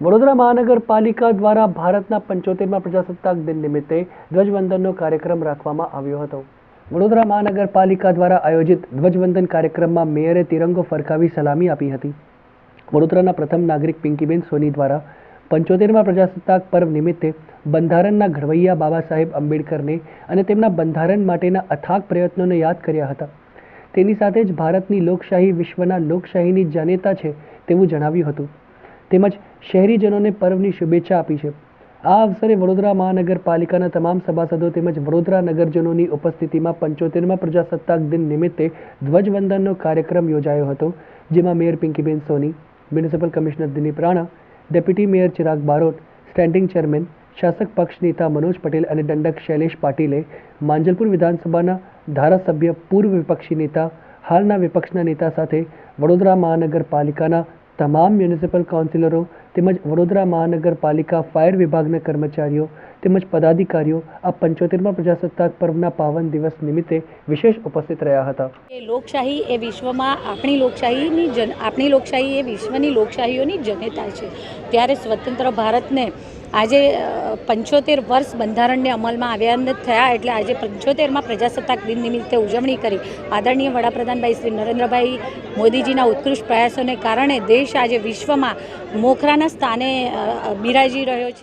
વડોદરા મહાનગરપાલિકા દ્વારા ભારતના પંચોતેરમાં પ્રજાસત્તાક દિન નિમિત્તે ધ્વજવંદનનો કાર્યક્રમ રાખવામાં આવ્યો હતો. વડોદરા મહાનગરપાલિકા દ્વારા આયોજિત ધ્વજવંદન કાર્યક્રમમાં મેયરે તિરંગો ફરકાવી સલામી આપી હતી. વડોદરાના પ્રથમ નાગરિક પિંકીબેન સોની દ્વારા પંચોતેરમાં પ્રજાસત્તાક પર્વ નિમિત્તે બંધારણના ઘડવૈયા બાબા સાહેબ આંબેડકરને અને તેમના બંધારણ માટેના અથાગ પ્રયત્નોને યાદ કર્યા હતા. તેની સાથે જ ભારતની લોકશાહી વિશ્વના લોકશાહીની જનેતા છે તેવું જણાવ્યું હતું. તેમજ શહેરીજનોને પર્વની શુભેચ્છા આપી છે. આ અવસરે વડોદરા મહાનગરપાલિકાના તમામ સભાસદો તેમજ વડોદરા નગરજનોની ઉપસ્થિતિમાં પંચોતેરમાં પ્રજાસત્તાક દિન નિમિત્તે ધ્વજવંદનનો કાર્યક્રમ યોજાયો હતો, જેમાં mayor Pinkiben Soni, municipal commissioner Dilip Rana, deputy mayor Chirag Barot, standing chairman, શાસક પક્ષ નેતા મનોજ પટેલ અને દંડક શૈલેષ પાટીલે માંજલપુર વિધાનસભાના ધારાસભ્ય પૂર્વ વિપક્ષી નેતા, હાલના વિપક્ષના નેતા સાથે વડોદરા મહાનગરપાલિકાના તમામ મ્યુનિસિપલ કાઉન્સિલરો તેમજ વડોદરા મહાનગરપાલિકા ફાયર વિભાગના કર્મચારીઓ તેમજ પદાધિકારીઓ આ પંચોતેરમાં પ્રજાસત્તાક પર્વના પાવન દિવસ નિમિત્તે વિશેષ ઉપસ્થિત રહ્યા હતા. એ લોકશાહી એ વિશ્વમાં આપણી લોકશાહીની જન આપણી લોકશાહી એ વિશ્વની લોકશાહીઓની જનેતા છે. ત્યારે સ્વતંત્ર ભારતને આજે પંચોતેર વર્ષ બંધારણને અમલમાં આવ્યા થયા એટલે આજે પંચોતેરમાં પ્રજાસત્તાક દિન નિમિત્તે ઉજવણી કરી. આદરણીય વડાપ્રધાનભાઈ શ્રી નરેન્દ્રભાઈ મોદીજીના ઉત્કૃષ્ટ પ્રયાસોને કારણે દેશ આજે વિશ્વમાં મોખરાના સ્થાને બિરાજી રહ્યો છે.